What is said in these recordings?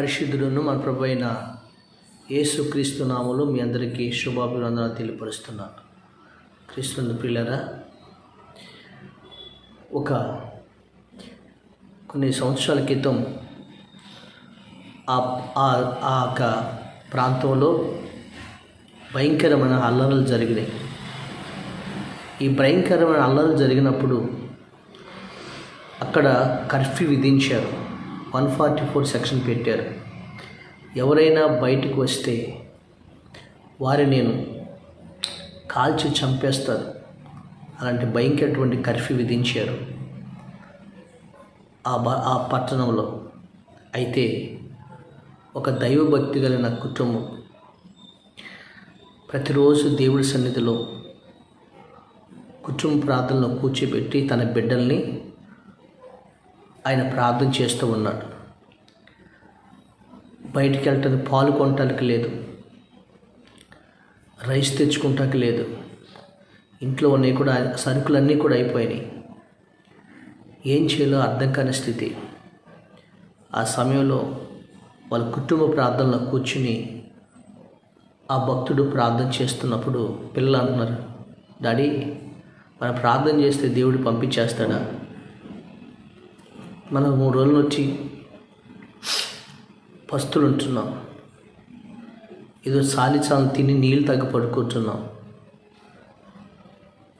పరిశుద్ధుడును మన ప్రభు అయిన యేసుక్రీస్తు నామలు మీ అందరికీ శుభాభివందనాలు తెలియపరుస్తున్నాను. క్రీస్తుని పిల్లరా ఒక కొన్ని సంవత్సరాల క్రితం ఆ ఆ- ఆ యొక్క ప్రాంతంలో భయంకరమైన అల్లర్లు జరిగినాయి. ఈ భయంకరమైన అల్లర్లు జరిగినప్పుడు అక్కడ కర్ఫ్యూ విధించారు. వన్ ఫార్టీ ఫోర్ సెక్షన్ పెట్టారు. ఎవరైనా బయటకు వస్తే వారి నేను కాల్చి చంపేస్తారు అలాంటి భయంకరటువంటి కర్ఫ్యూ విధించారు. ఆ బ ఆ పట్టణంలో అయితే ఒక దైవభక్తి కలిగిన కుటుంబం ప్రతిరోజు దేవుడి సన్నిధిలో కుటుంబ ప్రార్థనలో కూర్చోబెట్టి తన బిడ్డల్ని ఆయన ప్రార్థన చేస్తూ ఉన్నాడు. బయటికి వెళ్ళటానికి పాలు కొనటానికి లేదు. రైస్ తెచ్చుకుంటానికి లేదు. ఇంట్లో ఉన్నాయి కూడా సరుకులన్నీ కూడా అయిపోయినాయి. ఏం చేయాలో అర్థం కాని స్థితి. ఆ సమయంలో వాళ్ళ కుటుంబ ప్రార్థనలో కూర్చుని ఆ భక్తుడు ప్రార్థన చేస్తున్నప్పుడు పిల్లలు అంటున్నారు డాడీ మనం ప్రార్థన చేస్తే దేవుడు పంపించేస్తాడా? మనం మూడు రోజులు వచ్చి పస్తులు ఉంటున్నాం. ఏదో సాలిసాలు తిని నీళ్ళు తగ్గి పడుకుంటున్నాం.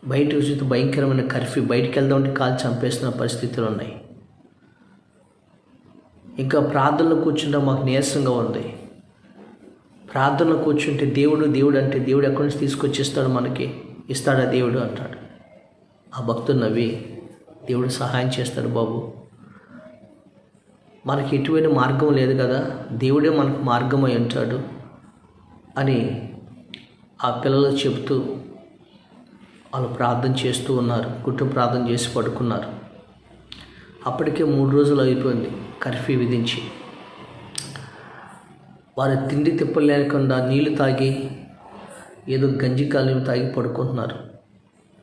బయట చూస్తే భయంకరమైన కర్ఫ్యూ. బయటికి వెళ్దామంటే కాలు చంపేస్తున్న పరిస్థితులు ఉన్నాయి. ఇంకా ప్రార్థనలో కూర్చుంటే మాకు నీరసంగా ఉంది. ప్రార్థనలో కూర్చుంటే దేవుడు దేవుడు అంటే దేవుడు ఎక్కడి నుంచి తీసుకొచ్చిస్తాడు మనకి? ఇస్తాడా దేవుడు అంటాడు. ఆ భక్తులు నవ్వి దేవుడు సహాయం చేస్తాడు బాబు. మనకి ఎటువంటి మార్గం లేదు కదా దేవుడే మనకు మార్గం అయి ఉంటాడు అని ఆ పిల్లలు చెబుతూ వాళ్ళు ప్రార్థన చేస్తూ ఉన్నారు కుటుంబ ప్రార్థన చేసి పడుకున్నారు. అప్పటికే మూడు రోజులు అయిపోయింది కర్ఫ్యూ విధించి. వారు తిండి తిప్పలేకుండా నీళ్ళు తాగి ఏదో గంజి కాలం తాగి పడుకుంటున్నారు.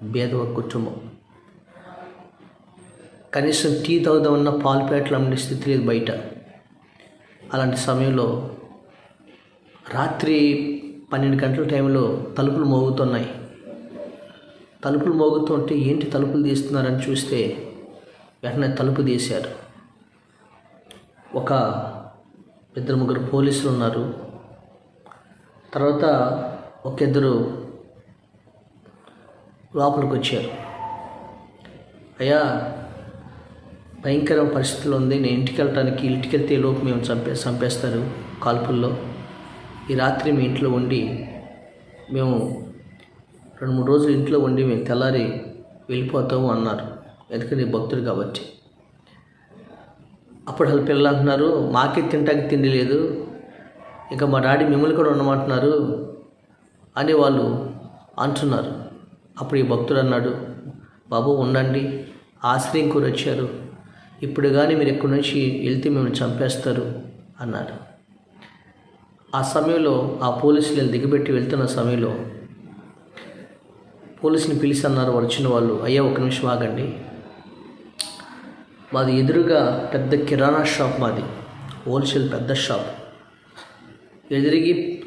భేదవ కుటుంబం. కనీసం టీ తాగుదామన్న పాలు ప్యాట్లు అమ్మే స్థితి లేదు బయట. అలాంటి సమయంలో రాత్రి పన్నెండు గంటల టైంలో తలుపులు మోగుతున్నాయి. తలుపులు మోగుతుంటే ఏంటి తలుపులు తీస్తున్నారని చూస్తే వెంటనే తలుపు తీశారు. ఒక ఇద్దరు ముగ్గురు పోలీసులు ఉన్నారు. తర్వాత ఒక ఇద్దరు లోపలికి వచ్చారు. అయ్యా భయంకర పరిస్థితులు ఉంది. నేను ఇంటికి వెళ్ళటానికి ఇంటికి వెళ్తే లోపు మేము చంపే చంపేస్తారు కాల్పుల్లో. ఈ రాత్రి మీ ఇంట్లో ఉండి మేము రెండు మూడు రోజులు ఇంట్లో ఉండి మేము తెల్లారి వెళ్ళిపోతాము అన్నారు. ఎందుకంటే భక్తుడు కాబట్టి. అప్పుడు వాళ్ళ పిల్లలు అంటున్నారు మాకే తింటానికి తిండి లేదు. ఇంకా మా డాడీ మిమ్మల్ని కూడా ఉండమంటున్నారు అని వాళ్ళు అంటున్నారు. అప్పుడు ఈ భక్తుడు అన్నాడు బాబు ఉండండి. ఆశ్రయం కూడా వచ్చారు ఇప్పుడు కానీ మీరు ఎక్కడి నుంచి వెళ్తే మిమ్మల్ని చంపేస్తారు అన్నారు ఆ సమయంలో ఆ పోలీసులు దిగబెట్టి వెళ్తున్న సమయంలో పోలీసుని పిలిచి అన్నారు వచ్చిన వాళ్ళు అయ్యా ఒక నిమిషం ఆగండి. మాది ఎదురుగా పెద్ద కిరాణా షాప్ మాది హోల్సేల్ పెద్ద షాప్. ఎదురిగి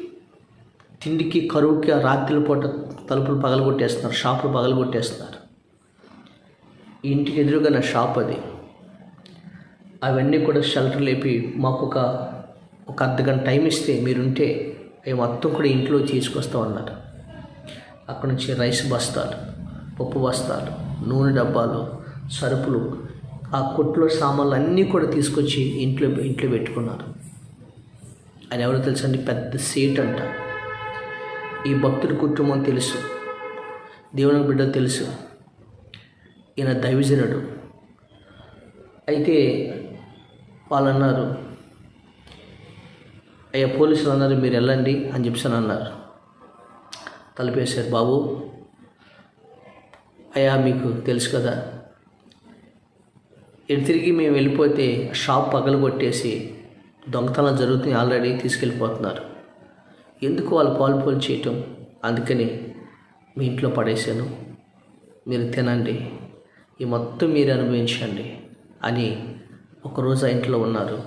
తిండికి కరువుకి ఆ రాత్రిల పూట తలుపులు పగలగొట్టేస్తున్నారు షాపులు పగలగొట్టేస్తున్నారు. ఇంటికి ఎదురుగా నా షాప్ అది. అవన్నీ కూడా షెల్టర్ లేపి మాకు ఒక ఒక అర్ధగంట టైం ఇస్తే మీరుంటే అవి మొత్తం కూడా ఇంట్లో తీసుకొస్తాం అన్నారు అక్కడ నుంచి రైస్ బస్తాలు పప్పు బస్తాలు నూనె డబ్బాలు సరుకులు ఆ కొట్లో సామాన్లు అన్నీ కూడా తీసుకొచ్చి ఇంట్లో ఇంట్లో పెట్టుకున్నారు. ఆయన ఎవరో తెలుసా అండి? పెద్ద సీట్ అంట. ఈ భక్తుడి కుటుంబం తెలుసు. దేవుని బిడ్డ తెలుసు. ఈయన దైవజనుడు. అయితే వాళ్ళు అన్నారు అయ్యా పోలీసులు అన్నారు మీరు వెళ్ళండి అని చెప్పేసి అన్నారు. తలుపేశారు బాబు. అయ్యా మీకు తెలుసు కదా. ఎటు తిరిగి మేము వెళ్ళిపోతే షాప్ పగలు కొట్టేసి దొంగతనం జరుగుతుంది ఆల్రెడీ తీసుకెళ్ళిపోతున్నారు. ఎందుకు వాళ్ళు పాలు పోలు చేయటం? అందుకని మీ ఇంట్లో పడేశాను. మీరు తినండి. ఈ మొత్తం మీరు అనుభవించండి అని ఒకరోజు ఆ ఇంట్లో ఉన్నారు.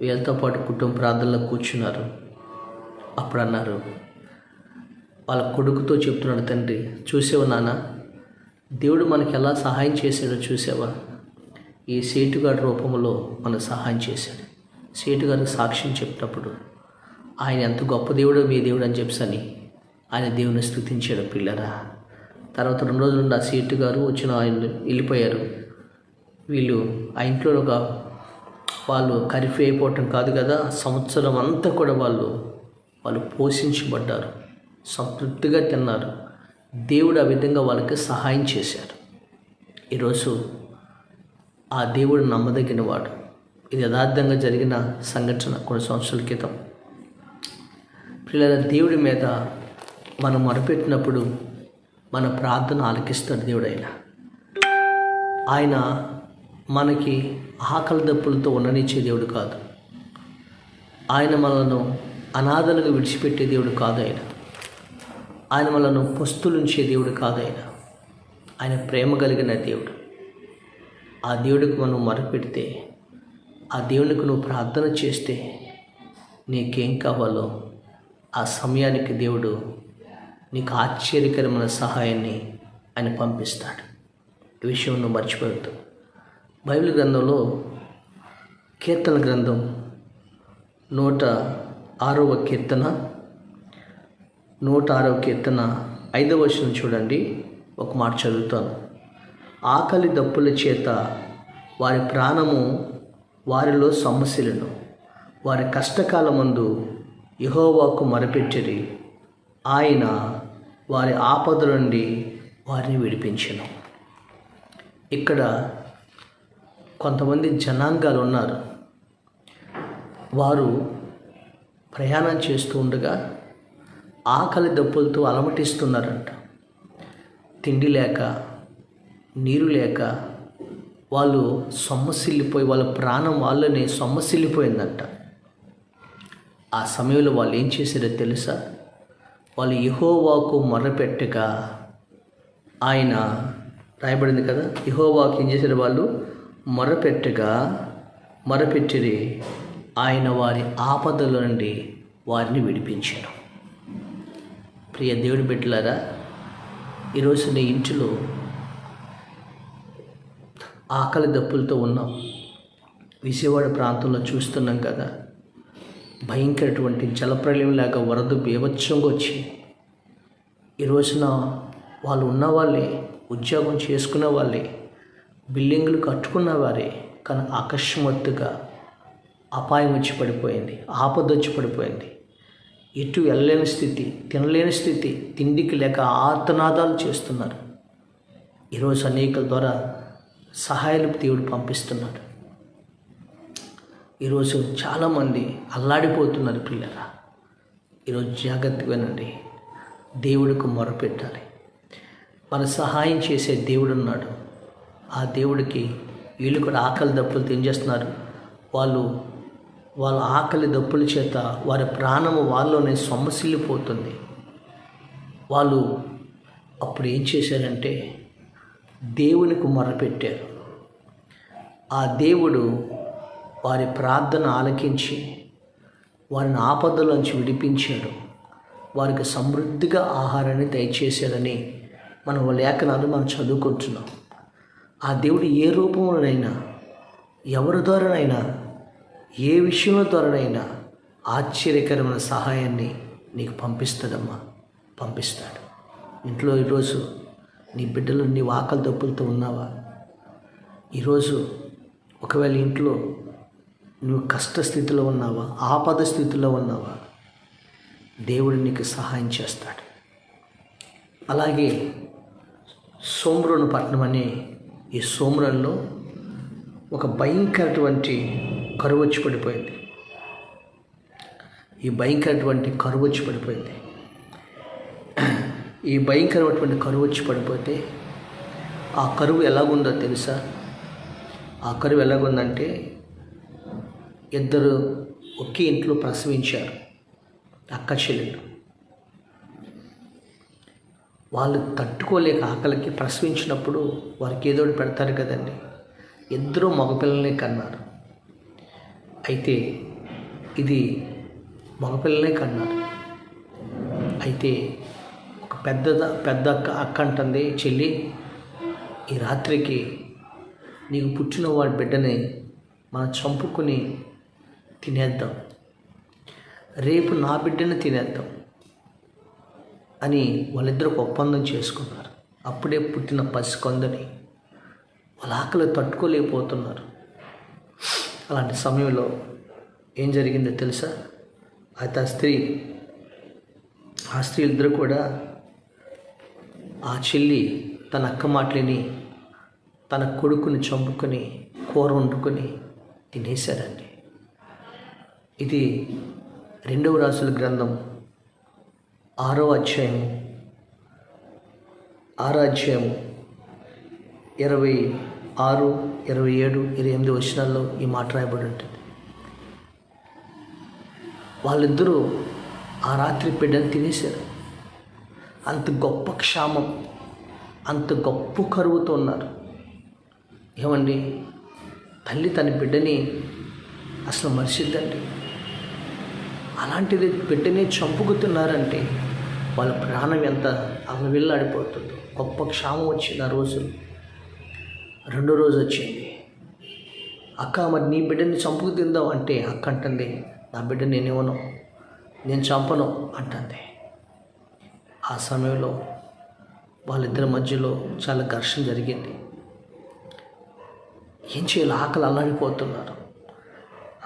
వీళ్ళతో పాటు కుటుంబ ప్రార్థనలో కూర్చున్నారు. అప్పుడు అన్నారు వాళ్ళ కొడుకుతో చెప్తున్నాడు తండ్రి చూసావా నాన్న? దేవుడు మనకి ఎలా సహాయం చేశాడో చూసావా? ఈ సేటుగాడి రూపంలో మనకు సహాయం చేశాడు. సేటుగారికి సాక్ష్యం చెప్పినప్పుడు ఆయన ఎంత గొప్ప దేవుడో మీ దేవుడు అని చెప్పని ఆయన దేవుని స్థుతించాడు పిల్లరా తర్వాత రెండు రోజులు నుండి ఆ సేటు గారు వచ్చిన ఆయన వెళ్ళిపోయారు. వీళ్ళు ఆ ఇంట్లో ఒక వాళ్ళు కరిఫీ అయిపోవటం కాదు కదా సంవత్సరం అంతా కూడా వాళ్ళు వాళ్ళు పోషించబడ్డారు సంతృప్తిగా తిన్నారు. దేవుడు ఆ విధంగా వాళ్ళకి సహాయం చేశారు. ఈరోజు ఆ దేవుడు నమ్మదగిన వాడు. ఇది యథార్థంగా జరిగిన సంఘటన కొన్ని సంవత్సరాల క్రితం. పిల్లల దేవుడి మీద మనం మొరపెట్టినప్పుడు మన ప్రార్థన ఆలకిస్తాడు దేవుడు ఆయన మనకి ఆకలి దప్పులతో ఉండనిచ్చే దేవుడు కాదు. ఆయన మనలను అనాథలుగా విడిచిపెట్టే దేవుడు కాదు ఆయన. ఆయన మనను పస్తులుంచే దేవుడు కాదు ఆయన. ఆయన ప్రేమ కలిగిన దేవుడు. ఆ దేవుడికి మనం మొరపెడితే ఆ దేవునికి నువ్వు ప్రార్థన చేస్తే నీకేం కావాలో ఆ సమయానికి దేవుడు నీకు ఆశ్చర్యకరమైన సహాయాన్ని ఆయన పంపిస్తాడు. ఈ విషయం నువ్వు మర్చిపోవద్దు. బైబిల్ గ్రంథంలో కీర్తన గ్రంథం నూట ఆరవ కీర్తన నూట ఆరవ కీర్తన ఐదవ వచనం చూడండి ఒక మాట చదువుతాను. ఆకలి దప్పుల చేత వారి ప్రాణము వారిలో సమస్యలను వారి కష్టకాలమందు యహోవాకు మరపెట్టిరి. ఆయన వారి ఆపద నుండి వారిని విడిపించను. ఇక్కడ కొంతమంది జనాంగాలు ఉన్నారు వారు ప్రయాణం చేస్తూ ఉండగా ఆకలి దప్పులతో అలమటిస్తున్నారంట. తిండి లేక నీరు లేక వాళ్ళు సొమ్మసిల్లిపోయి వాళ్ళ ప్రాణం వాళ్ళని సొమ్మసిల్లిపోయిందంట. ఆ సమయంలో వాళ్ళు ఏం చేశారో తెలుసా? వాళ్ళు యహోవాకు మొర్రపెట్టగా ఆయన రాయబడింది కదా? యహోవాకు ఏం చేశారు వాళ్ళు? మొరపెట్టగా మొరపెట్టిరి. ఆయన వారి ఆపదల నుండి వారిని విడిపించారు ప్రియ దేవుడి బిడ్డలారా ఈరోజు నీ ఇంటిలో ఆకలి దప్పులతో ఉన్నాం. విజయవాడ ప్రాంతంలో చూస్తున్నాం కదా భయంకరటువంటి జలప్రలయం లేక వరద బీభత్సంగా వచ్చి ఈ రోజున వాళ్ళు ఉన్నవాళ్ళే ఉద్యోగం చేసుకునే వాళ్ళే బిల్డింగులు కట్టుకున్న వారే కానీ అకస్మాత్తుగా అపాయం వచ్చి పడిపోయింది ఆపద వచ్చి పడిపోయింది. ఎటు వెళ్ళలేని స్థితి తినలేని స్థితి తిండికి లేక ఆర్తనాదాలు చేస్తున్నారు. ఈరోజు అనేకల ద్వారా సహాయాలు దేవుడు పంపిస్తున్నాడు. ఈరోజు చాలామంది అల్లాడిపోతున్నారు పిల్లల ఈరోజు జాగ్రత్తగానండి దేవుడికి మొరపెట్టాలి. మన సహాయం చేసే దేవుడు ఉన్నాడు. ఆ దేవుడికి వీళ్ళు కూడా ఆకలి దప్పులు తించేస్తున్నారు వాళ్ళు వాళ్ళ ఆకలి దప్పుల చేత వారి ప్రాణము వాళ్ళలోనే సొమ్మసిల్లిపోతుంది. వాళ్ళు అప్పుడు ఏం చేశారంటే దేవునికి మొరపెట్టారు ఆ దేవుడు వారి ప్రార్థన ఆలకించి వారిని ఆపదలోంచి విడిపించాడు. వారికి సమృద్ధిగా ఆహారాన్ని దయచేశాడని మనం లేఖనాలు మనం చదువుకుంటున్నాం. ఆ దేవుడు ఏ రూపంలోనైనా ఎవరి ద్వారానైనా ఏ విషయంలో ద్వారానైనా ఆశ్చర్యకరమైన సహాయాన్ని నీకు పంపిస్తాడమ్మా. పంపిస్తాడు. ఇంట్లో ఈరోజు నీ బిడ్డలు నీ ఆకలి దప్పులతో ఉన్నావా? ఈరోజు ఒకవేళ ఇంట్లో నువ్వు కష్ట స్థితిలో ఉన్నావా ఆపద స్థితిలో ఉన్నావా? దేవుడు నీకు సహాయం చేస్తాడు. అలాగే సోమ్రోను పట్టణం అనే ఈ సోమరంలో ఒక భయంకరటువంటి కరువు వచ్చి పడిపోయింది. ఈ భయంకరటువంటి కరువు వచ్చి పడిపోయింది. ఈ భయంకరమైనటువంటి కరువు వచ్చి పడిపోతే ఆ కరువు ఎలాగుందో తెలుసా? ఆ కరువు ఎలాగుందంటే ఇద్దరు ఒకే ఇంట్లో ప్రసవించారు అక్క చెల్లెళ్ళు వాళ్ళు తట్టుకోలేక ఆకలికి ప్రసవించినప్పుడు వారికి ఏదోటి ఒకటి పెడతారు కదండి. ఇద్దరు మగపిల్లలే కన్నారు. అయితే ఇది మగపిల్లలే కన్నారు. అయితే ఒక పెద్ద పెద్ద అక్క అక్క అంటుంది చెల్లి ఈ రాత్రికి నీకు పుట్టిన వాడి బిడ్డని మనం చంపుకొని తినేద్దాం. రేపు నా బిడ్డని తినేద్దాం. అని వాళ్ళిద్దరు ఒప్పందం చేసుకున్నారు. అప్పుడే పుట్టిన పసికొందని వాళ్ళ ఆకలి తట్టుకోలేకపోతున్నారు. అలాంటి సమయంలో ఏం జరిగిందో తెలుసా? అయితే ఆ స్త్రీ ఆ స్త్రీ ఇద్దరు కూడా ఆ చెల్లి తన అక్క మాటలిని తన కొడుకుని చంపుకొని కూర వండుకొని తినేశారండి. ఇది రెండవ రాసుల గ్రంథం. ఆరో అధ్యాయము ఆరో అధ్యాయము ఇరవై ఆరు ఇరవై ఏడు ఇరవై ఎనిమిది వచనాల్లో ఈ మాట రాయబడి ఉంటుంది. వాళ్ళిద్దరూ ఆ రాత్రి బిడ్డను తినేశారు. అంత గొప్ప క్షామం అంత గొప్ప కరువుతో ఉన్నారు. ఏమండి? తల్లి తన బిడ్డని అసలు మర్చిద్దండి. అలాంటిది బిడ్డని చంపుకుతున్నారంటే వాళ్ళ ప్రాణం ఎంత అలవిల్లాడిపోతుందో. గొప్ప క్షామం వచ్చింది ఆ రోజు. రెండో రోజు వచ్చింది. అక్క మరి నీ బిడ్డని చంపుకు తిందాం అంటే అక్క అంటుంది. నా బిడ్డ నేను ఇవ్వను నేను చంపను అంటుంది. ఆ సమయంలో వాళ్ళిద్దరి మధ్యలో చాలా ఘర్షణ జరిగింది. ఏం చేయాలి? ఆకలి అల్లాడిపోతున్నారు.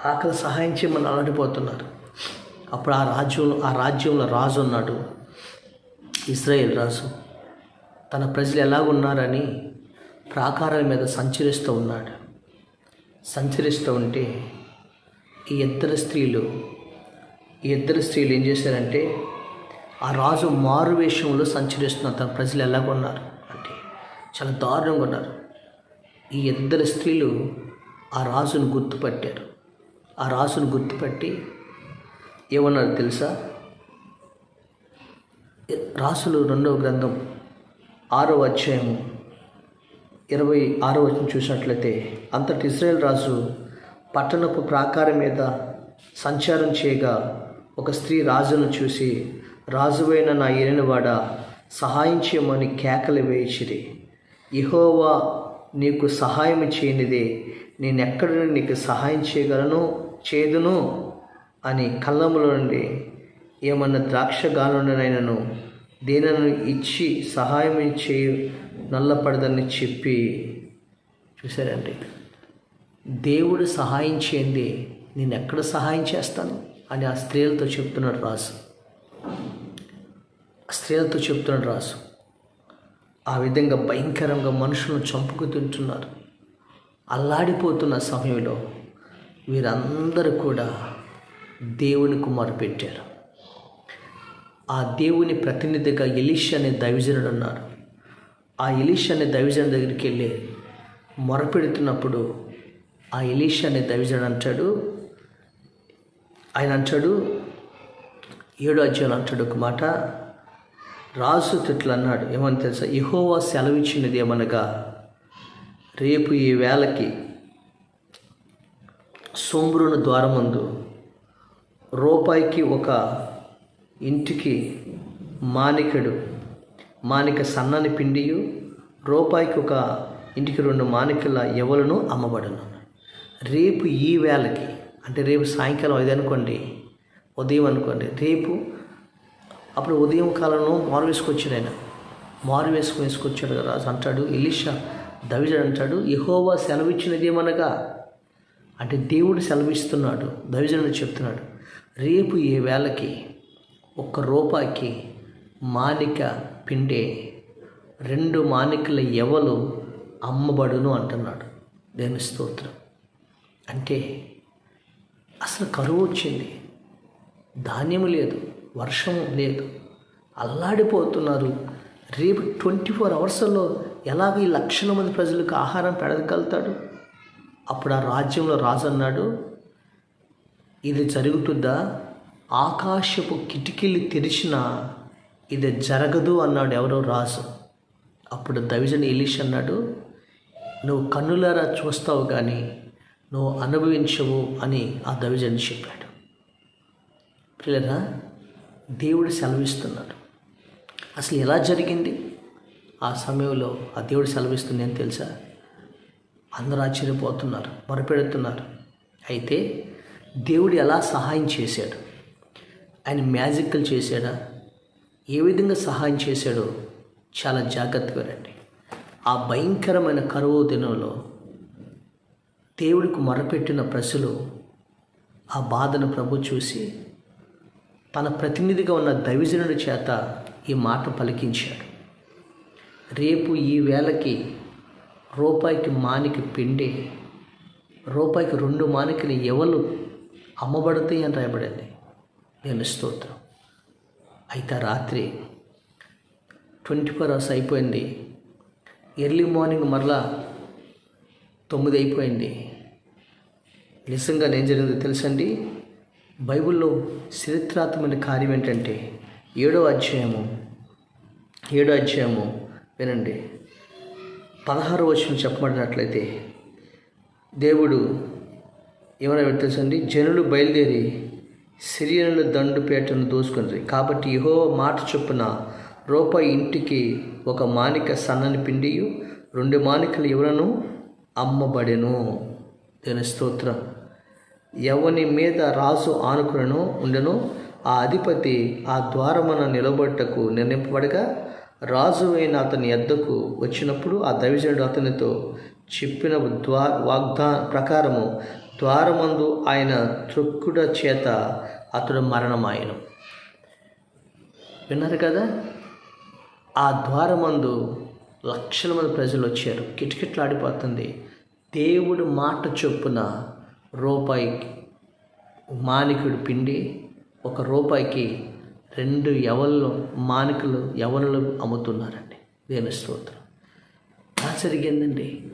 ఆకలి సహాయం చేయమని అల్లాడిపోతున్నారు. అప్పుడు ఆ రాజ్యంలో ఆ రాజ్యంలో రాజు ఉన్నాడు. ఇస్రాయేల్ రాజు తన ప్రజలు ఎలాగున్నారని ప్రాకారాల మీద సంచరిస్తూ ఉన్నాడు. సంచరిస్తూ ఉంటే ఈ ఇద్దరు స్త్రీలు ఈ ఇద్దరు స్త్రీలు ఏం చేశారంటే ఆ రాజు మారు వేషంలో సంచరిస్తున్న తన ప్రజలు ఎలాగున్నారు అంటే చాలా దారుణంగా ఉన్నారు. ఈ ఇద్దరు స్త్రీలు ఆ రాజును గుర్తుపట్టారు. ఆ రాజును గుర్తుపట్టి ఏమన్నారు తెలుసా? రాసులు రెండవ గ్రంథం ఆరో అధ్యాయం ఇరవై ఆరో వచ్చిన చూసినట్లయితే అంతటి ఇస్రాయేల్ రాజు పట్టణపు ప్రాకారం మీద సంచారం చేయగా ఒక స్త్రీ రాజును చూసి రాజువైన నా ఏలినవాడ సహాయం చేయమని కేకలు వేయించిరి. ఇహోవా నీకు సహాయం చేయనిదే నేను నీకు సహాయం చేయగలను చేదును అని కళ్ళములో నుండి ఏమన్నా ద్రాక్ష గాలుండనైనను దేనను ఇచ్చి సహాయం చేయి నల్లపడదని చెప్పి చూసారండి దేవుడు సహాయం చేయండి నేను ఎక్కడ సహాయం చేస్తాను అని ఆ స్త్రీలతో చెప్తున్నాడు రాసు స్త్రీలతో చెప్తున్నాడు రాసు ఆ విధంగా భయంకరంగా మనుషులను చంపుకు తింటున్నారు అల్లాడిపోతున్న సమయంలో వీరందరూ కూడా దేవుని కుమారు పెట్టారు. ఆ దేవుని ప్రతినిధిగా ఎలీష్ అనే దైవజనుడు ఉన్నారు ఆ ఎలీష్ అనే దైవజన్ దగ్గరికి వెళ్ళి మొరపెడుతున్నప్పుడు ఆ ఎలీష్ అనే దైవజనుడు అంటాడు ఆయన అంటాడు ఏడు అధ్యాయులు అంటాడు ఒక మాట రాజు తిట్లు అన్నాడు. ఏమని తెలుసా? ఇహోవా సెలవిచ్చినది ఏమనగా రేపు ఈ వేళకి సోంబ్రుని ద్వారమందు రూపాయికి ఒక ఇంటికి మానికడు మానిక సన్నని పిండియు రూపాయికి ఒక ఇంటికి రెండు మానికల ఎవలను అమ్మబడను. రేపు ఈ వేళకి అంటే రేపు సాయంకాలం ఐదు అనుకోండి ఉదయం అనుకోండి రేపు అప్పుడు ఉదయం కాలంలో మారు వేసుకొచ్చాడు ఆయన. మారు వేసుకుని వేసుకొచ్చాడు కదా రాజు అంటాడు ఎలిషా దవిజడు అంటాడు యహోవా సెలవిచ్చినది ఏమనగా? అంటే దేవుడు సెలవిస్తున్నాడు దవిజనుడు చెప్తున్నాడు. రేపు ఈ వేళకి ఒక్క రూపాయికి మానిక పిండే రెండు మానికల ఎవలు అమ్మబడును అంటున్నాడు. దేని స్తోత్రం. అంటే అసలు కరువు వచ్చింది. ధాన్యం లేదు వర్షం లేదు. అల్లాడిపోతున్నారు. రేపు ట్వంటీ ఫోర్ అవర్స్లో ఎలాగ ఈ లక్షల మంది ప్రజలకు ఆహారం పెడగలుగుతాడు? అప్పుడు ఆ రాజ్యంలో రాజు అన్నాడు ఇది జరుగుతుందా? ఆకాశపు కిటికీలు తెరిచిన ఇది జరగదు అన్నాడు ఎవరో రాజు. అప్పుడు దవిజన్ ఎలీష్ అన్నాడు నువ్వు కన్నులారా చూస్తావు కానీ నువ్వు అనుభవించవు అని ఆ దవిజన్ చెప్పాడు. పిల్లరా దేవుడు సెలవిస్తున్నాడు. అసలు ఎలా జరిగింది? ఆ సమయంలో ఆ దేవుడు సెలవిస్తుంది అని తెలుసా? అందరూ ఆశ్చర్యపోతున్నారు మొరపెడుతున్నారు. అయితే దేవుడు ఎలా సహాయం చేశాడు? ఆయన మ్యాజిక్లు చేశాడా? ఏ విధంగా సహాయం చేశాడో చాలా జాగ్రత్తగా రండి. ఆ భయంకరమైన కరువు దినంలో దేవుడికి మొరపెట్టిన ప్రజలు ఆ బాధను ప్రభు చూసి తన ప్రతినిధిగా ఉన్న దైవజనుడి చేత ఈ మాట పలికించాడు రేపు ఈ వేళకి రూపాయికి మానికి పిండి రూపాయికి రెండు మానికలు ఎవరు అమ్మబడతాయి అని రాయబడింది. నేను స్తోత్రం. అయితే రాత్రి ట్వంటీ ఫోర్ అవర్స్ అయిపోయింది. ఎర్లీ మార్నింగ్ మరలా తొమ్మిది అయిపోయింది. నిజంగా ఏం జరిగిందో తెలుసండి? బైబిల్లో చరిత్రాత్మక కార్యం ఏంటంటే ఏడో అధ్యాయము ఏడో అధ్యాయము వినండి. పదహారు వచ్చిన చెప్పబడినట్లయితే దేవుడు ఏమైనా తెలుసండి? జనులు బయలుదేరి సిరియనుల దండుపేటను దోసుకుంది కాబట్టి యహో మాట చొప్పున రూపాయి ఇంటికి ఒక మానిక సన్నని పిండియు రెండు మానికలు ఎవరను అమ్మబడెను. దేని స్తోత్రం. ఎవని మీద రాజు ఆనుకులను ఉండెను ఆ అధిపతి ఆ ద్వారమున నిలబట్టకు నిర్ణయింపబడగా రాజు అయిన అతని ఎద్దకు వచ్చినప్పుడు ఆ దైవజనుడు అతనితో చెప్పిన ద్వా వాగ్దా ప్రకారము ద్వారమందు ఆయన తృక్కుడ చేత అతడు మరణమాయను. విన్నారు కదా? ఆ ద్వారమందు లక్షల మంది ప్రజలు వచ్చారు. కిటకిట్లాడిపోతుంది. దేవుడు మాట చొప్పున రూపాయికి మానికుడు పిండి ఒక రూపాయికి రెండు ఎవళ్ళు మానికలు ఎవళ్ళు అమ్ముతున్నారండి. దేని స్తోత్రం. ఎలా జరిగిందండి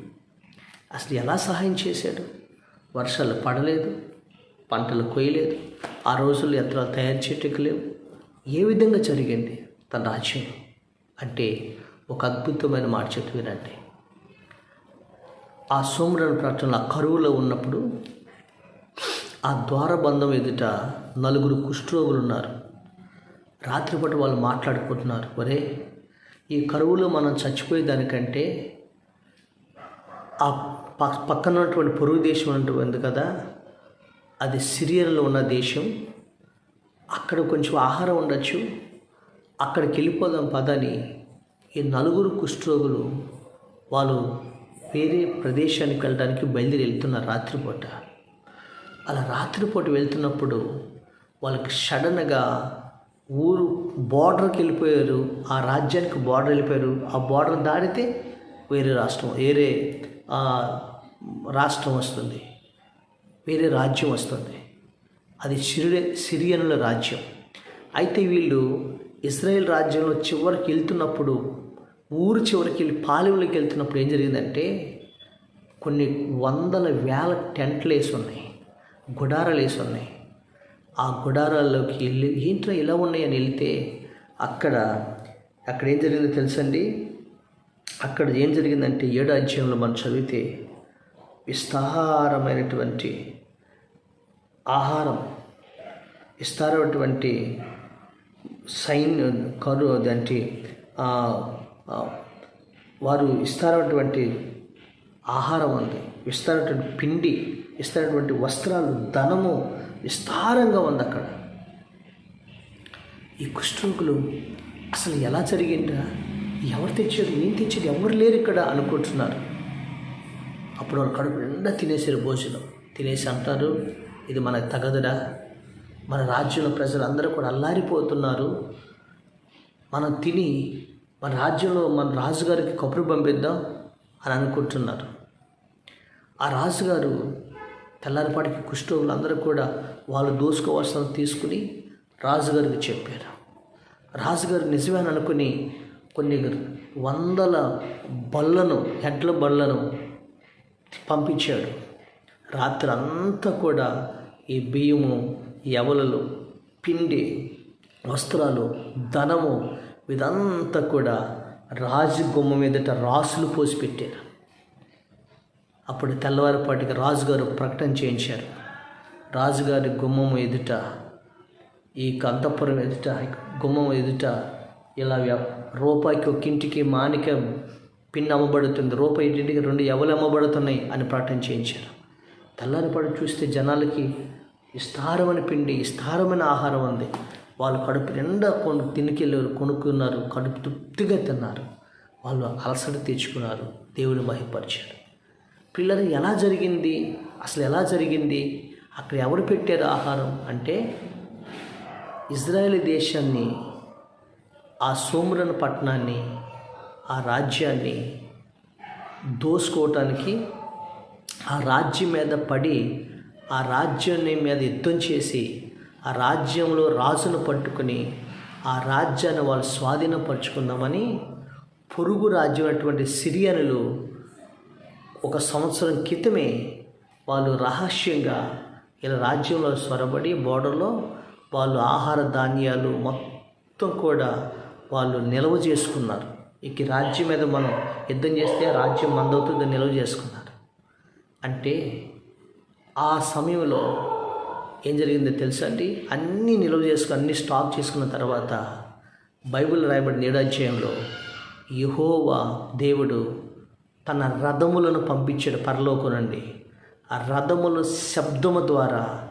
అసలు ఎలా సహాయం చేశాడు? వర్షాలు పడలేదు పంటలు కొయ్యలేదు ఆ రోజుల్లో యంత్రాలు తయారు చేయటకు లేవు. ఏ విధంగా జరిగింది తన రాజ్యం? అంటే ఒక అద్భుతమైన మాట చెట్టు వినండి. ఆ సోమరణ ప్రకటనలో ఆ కరువులో ఉన్నప్పుడు ఆ ద్వారబంధం ఎదుట నలుగురు కుష్ఠరోగులు ఉన్నారు. రాత్రిపూట వాళ్ళు మాట్లాడుకుంటున్నారు ఒరే ఈ కరువులో మనం చచ్చిపోయేదానికంటే ఆ పక్కన ఉన్నటువంటి పొరుగు దేశం ఉన్నటువంటి కదా అది సిరియన్లో ఉన్న దేశం. అక్కడ కొంచెం ఆహారం ఉండొచ్చు. అక్కడికి వెళ్ళిపోదాం పదని ఈ నలుగురు కుష్ఠరోగులు వాళ్ళు వేరే ప్రదేశానికి వెళ్ళడానికి బయలుదేరి వెళ్తున్నారు రాత్రిపూట. అలా రాత్రిపూట వెళ్తున్నప్పుడు వాళ్ళకి సడన్గా ఊరు బార్డర్కి వెళ్ళిపోయారు. ఆ రాజ్యానికి బార్డర్ వెళ్ళిపోయారు. ఆ బార్డర్ దాటితే వేరే రాష్ట్రం వేరే రాష్ట్రం వస్తుంది. వేరే రాజ్యం వస్తుంది. అది సిరి సిరియనుల రాజ్యం. అయితే వీళ్ళు ఇస్రాయేల్ రాజ్యంలో చివరికి వెళ్తున్నప్పుడు ఊరు చివరికి వెళ్ళి పాలెంలోకి వెళ్తున్నప్పుడు ఏం జరిగిందంటే కొన్ని వందల వేల టెంట్లు వేసి ఉన్నాయి గుడారాలు వేసి ఉన్నాయి ఆ గుడారాల్లోకి వెళ్ళి ఏంట్రా ఇలా ఉన్నాయని వెళ్తే అక్కడ అక్కడ ఏం జరిగిందో తెలుసండి? అక్కడ ఏం జరిగిందంటే ఏడు అధ్యాయంలో మనం చదివితే విస్తారమైనటువంటి ఆహారం విస్తారమైనటువంటి సైన్య కరు అంటే వారు విస్తారమైనటువంటి ఆహారం ఉంది విస్తారటువంటి పిండి ఇస్తారటువంటి వస్త్రాలు ధనము విస్తారంగా ఉంది అక్కడ. ఈ కుష్ఠరోగులు అసలు ఎలా జరిగిందా ఎవరు తెచ్చారు ఏం తెచ్చారు ఎవరు లేరు ఇక్కడ అనుకుంటున్నారు. అప్పుడు వాళ్ళు కడుపు నిండా తినేసారు భోజనం. తినేసి అంటారు ఇది మనకు తగదురా. మన రాజ్యంలో ప్రజలందరూ కూడా అల్లారిపోతున్నారు. మనం తిని మన రాజ్యంలో మన రాజుగారికి కబురు పంపిద్దాం అని అనుకుంటున్నారు. ఆ రాజుగారు తెల్లారిపాటికి కుష్ఠరోగులు అందరూ కూడా వాళ్ళు దోసుకోవాల్సిన తీసుకుని రాజుగారికి చెప్పారు. రాజుగారు నిజమే అని అనుకుని కొన్ని వందల బళ్ళను ఎడ్ల బళ్ళను పంపించాడు. రాత్రి అంతా కూడా ఈ బియ్యము ఎవలలు పిండి వస్త్రాలు ధనము ఇదంతా కూడా రాజు గుమ్మ మీదట రాసులు పోసి పెట్టారు. అప్పుడు తెల్లవారిపాటికి రాజుగారు ప్రకటన చేయించారు. రాజుగారి గుమ్మము ఎదుట ఈ కంతపురం ఎదుట గుమ్మం ఎదుట ఇలా రూపాయికి ఒక ఇంటికి మానిక పిన్ అమ్మబడుతుంది రూపాయి ఇంటికి రెండు ఎవలు అమ్మబడుతున్నాయి అని ప్రకటన చేయించారు. తెల్లారిపాటు చూస్తే జనాలకి విస్తారమైన పిండి విస్తారమైన ఆహారం ఉంది. వాళ్ళు కడుపు నిండా కొను తినికెళ్ళారు కొనుక్కున్నారు. కడుపు తృప్తిగా తిన్నారు. వాళ్ళు అలసట తెచ్చుకున్నారు దేవుని మహిపరిచారు. పిల్లలు ఎలా జరిగింది? అసలు ఎలా జరిగింది? అక్కడ ఎవరు పెట్టారు ఆహారం? అంటే ఇజ్రాయేల్ దేశాన్ని ఆ సోమురన్ పట్టణాన్ని ఆ రాజ్యాన్ని దోసుకోవటానికి ఆ రాజ్యం మీద పడి ఆ రాజ్యాన్ని మీద యుద్ధం చేసి ఆ రాజ్యంలో రాజును పట్టుకుని ఆ రాజ్యాన్ని వాళ్ళు స్వాధీనపరుచుకుందామని పొరుగు రాజ్యం అటువంటి సిరియనులు ఒక సంవత్సరం క్రితమే వాళ్ళు రహస్యంగా ఇలా రాజ్యంలో స్వరబడి బోర్డర్లో వాళ్ళు ఆహార ధాన్యాలు మొత్తం కూడా వాళ్ళు నిల్వ చేసుకున్నారు. ఇక రాజ్యం మీద మనం యుద్ధం చేస్తే రాజ్యం మందవుతుంది నిల్వ చేసుకున్నారు. అంటే ఆ సమయంలో ఏం జరిగిందో తెలుసా అండి? అన్నీ నిల్వ చేసుకుని అన్నీ స్టాక్ చేసుకున్న తర్వాత బైబిల్ రాయబడిన ఏడాధ్యాయంలో యహోవా దేవుడు తన రథములను పంపించాడు పరలోకం నుండి. ఆ రథముల శబ్దము ద్వారా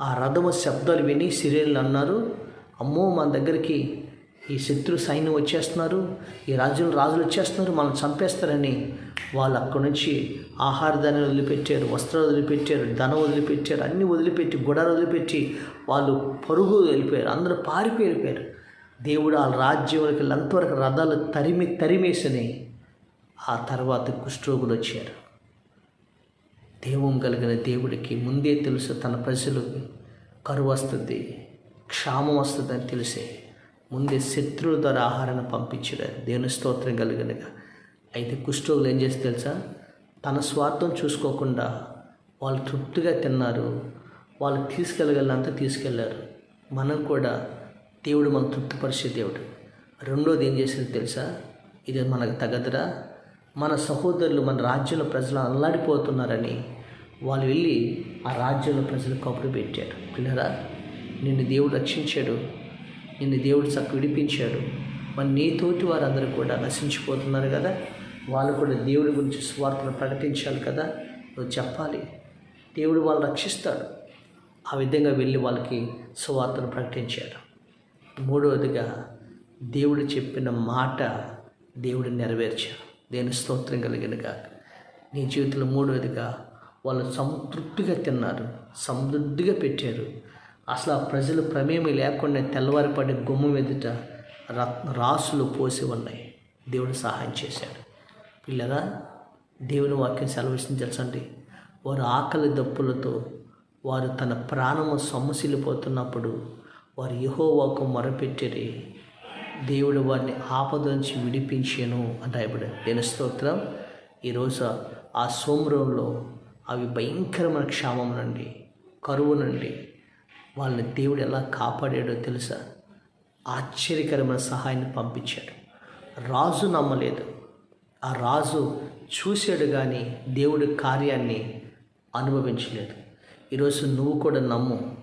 ఆ రథము శబ్దాలు విని సిరియలు అన్నారు అమ్మో మన దగ్గరికి ఈ శత్రు సైన్యం వచ్చేస్తున్నారు ఈ రాజ్యం రాజులు వచ్చేస్తున్నారు మనం చంపేస్తారని వాళ్ళు అక్కడి నుంచి ఆహార ధాన్యాలు వదిలిపెట్టారు వస్త్రాలు వదిలిపెట్టారు ధనం వదిలిపెట్టారు అన్నీ వదిలిపెట్టి గుడాలు వదిలిపెట్టి వాళ్ళు పరుగు వెళ్ళిపోయారు అందరూ పారిపోయి వెళ్ళిపోయారు. దేవుడు ఆ రాజ్యంలోకి అంతవరకు రథాలు తరిమి తరిమేసినాయి ఆ తర్వాత కుష్ఠరోగులు వచ్చారు. దేవం కలిగిన దేవుడికి ముందే తెలుసు తన ప్రజలకు కరువు వస్తుంది క్షామం వస్తుంది అని తెలిసే ముందే శత్రువుల ద్వారా ఆహారాన్ని పంపించాడు దేవుని స్తోత్రం కలిగినగా. అయితే కుష్ఠరోగులు ఏం చేస్తే తెలుసా? తన స్వార్థం చూసుకోకుండా వాళ్ళు తృప్తిగా తిన్నారు. వాళ్ళు తీసుకెళ్ళగలంతా తీసుకెళ్ళారు. మనం కూడా దేవుడు మనం తృప్తిపరిచే దేవుడు. రెండోది ఏం చేసింది తెలుసా? ఇది మనకు తగదురా. మన సహోదరులు మన రాజ్యంలో ప్రజలు అల్లాడిపోతున్నారని వాళ్ళు వెళ్ళి ఆ రాజ్యంలో ప్రజలు కబురు పెట్టారు. పిల్లరా నిన్ను దేవుడు రక్షించాడు. నిన్ను దేవుడు చక్క విడిపించాడు. మరి నీతోటి వారందరూ కూడా నశించిపోతున్నారు కదా. వాళ్ళు కూడా దేవుడి గురించి స్వార్థను ప్రకటించాలి కదా. నువ్వు చెప్పాలి. దేవుడు వాళ్ళు రక్షిస్తాడు. ఆ విధంగా వెళ్ళి వాళ్ళకి సువార్తను ప్రకటించారు మూడవదిగా దేవుడు చెప్పిన మాట దేవుడు నెరవేర్చారు దేని స్తోత్రం కలిగినగా నీ జీవితంలో మూడవదిగా వాళ్ళు సంతృప్తిగా తిన్నారు. సమృద్ధిగా పెట్టారు. అసలు ఆ ప్రజలు ప్రమేమి లేకుండా తెల్లవారిపడి గుమ్మం ఎదుట రత్ రాసులు పోసి ఉన్నాయి. దేవుడు సహాయం చేశాడు. పిల్లగా దేవుని వాక్యం సెలవిస్తుంది తెలుసండి వారు ఆకలి దప్పులతో వారు తన ప్రాణము సొమ్మసిల్లిపోతున్నప్పుడు వారు యహోవాకు మొరపెట్టిరి దేవుడు వారిని ఆపద నుంచి విడిపించాను అంటే ఇప్పుడు దేని స్తోత్రం. ఈరోజు ఆ సోమరంలో అవి భయంకరమైన క్షామం నుండి కరువు నుండి వాళ్ళని దేవుడు ఎలా కాపాడాడో తెలుసా? ఆశ్చర్యకరమైన సహాయాన్ని పంపించాడు. రాజు నమ్మలేదు. ఆ రాజు చూశాడు కానీ దేవుడి కార్యాన్ని అనుభవించలేదు. ఈరోజు నువ్వు కూడా నమ్ము.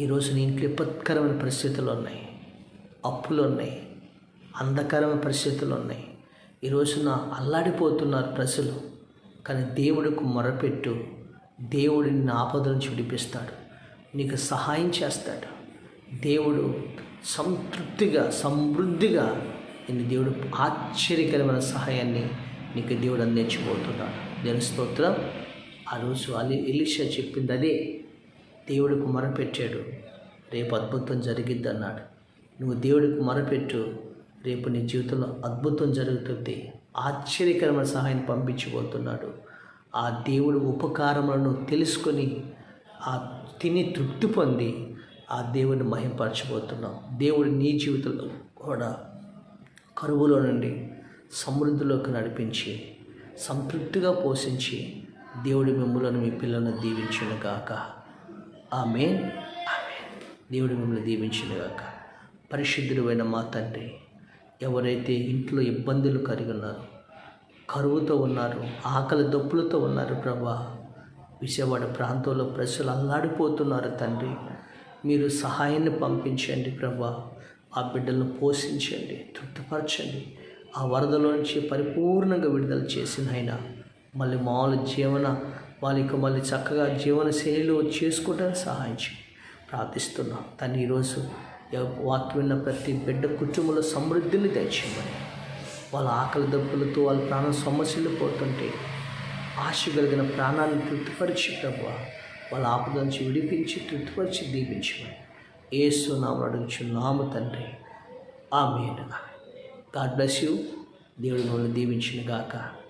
ఈరోజు నీ ఇంట్లో విపత్కరమైన పరిస్థితులు ఉన్నాయి. అప్పులు ఉన్నాయి. అంధకరమైన పరిస్థితులు ఉన్నాయి. ఈరోజు నా అల్లాడిపోతున్నారు ప్రజలు. కానీ దేవుడికి మొరపెట్టు దేవుడిని నిన్ను ఆపద నుంచి విడిపిస్తాడు. నీకు సహాయం చేస్తాడు. దేవుడు సంతృప్తిగా సమృద్ధిగా నిన్ను దేవుడు ఆశ్చర్యకరమైన సహాయాన్ని నీకు దేవుడు అందించబోతున్నాడు. దేని స్తోత్రం. ఆ రోజు అలీ ఎలిషా చెప్పింది అదే. దేవుడికి మొరపెట్టాడు. రేపు అద్భుతం జరిగిద్ది అన్నాడు. నువ్వు దేవుడికి మొరపెట్టు. రేపు నీ జీవితంలో అద్భుతం జరుగుతుంది. ఆశ్చర్యకరమైన సహాయం పంపించబోతున్నాడు. ఆ దేవుడు ఉపకారములను తెలుసుకొని ఆ తిని తృప్తి పొంది ఆ దేవుడిని మహింపరచబోతున్నావు దేవుడు నీ జీవితంలో కూడా కరువులో నుండి సమృద్ధిలోకి నడిపించి సంతృప్తిగా పోషించి దేవుడి మిమ్మలను మీ పిల్లలను దీవించును గాక. ఆమె దేవుడి మిమ్మల్ని దీవించును గాక. పరిశుద్ధుడైన మా తండ్రి ఎవరైతే ఇంట్లో ఇబ్బందులు కలిగి ఉన్నారో కరువుతో ఉన్నారు ఆకలి దప్పులతో ఉన్నారు ప్రభా విజయవాడ ప్రాంతంలో ప్రజలు అల్లాడిపోతున్నారు తండ్రి. మీరు సహాయాన్ని పంపించండి ప్రభా. ఆ బిడ్డలను పోషించండి తృప్తిపరచండి. ఆ వరదలో నుంచి పరిపూర్ణంగా విడుదల చేసిన ఆయన. మళ్ళీ మామూలు జీవన వాళ్ళకి మళ్ళీ చక్కగా జీవన శైలిలో చేసుకోవడానికి సహాయం చేయండి ప్రార్థిస్తున్నాం. తను ఈరోజు వాక్యం విన్న ప్రతి బిడ్డ కుటుంబంలో సమృద్ధిని తెచ్చేయమని వాళ్ళ ఆకలి దప్పులతో వాళ్ళ ప్రాణం సమస్యలు పోతుంటే ఆశ కలిగిన ప్రాణాన్ని తృప్తిపరిచి ప్రభు వాళ్ళ ఆపద నుంచి విడిపించి తృప్తిపరిచి దీపించమని ఏసు నామ అడుగుచు నామ తండ్రి. ఆమె గాడ్ బ్లెస్ యూ. దేవుడి మిమ్మల్ని దీవించిన గాక.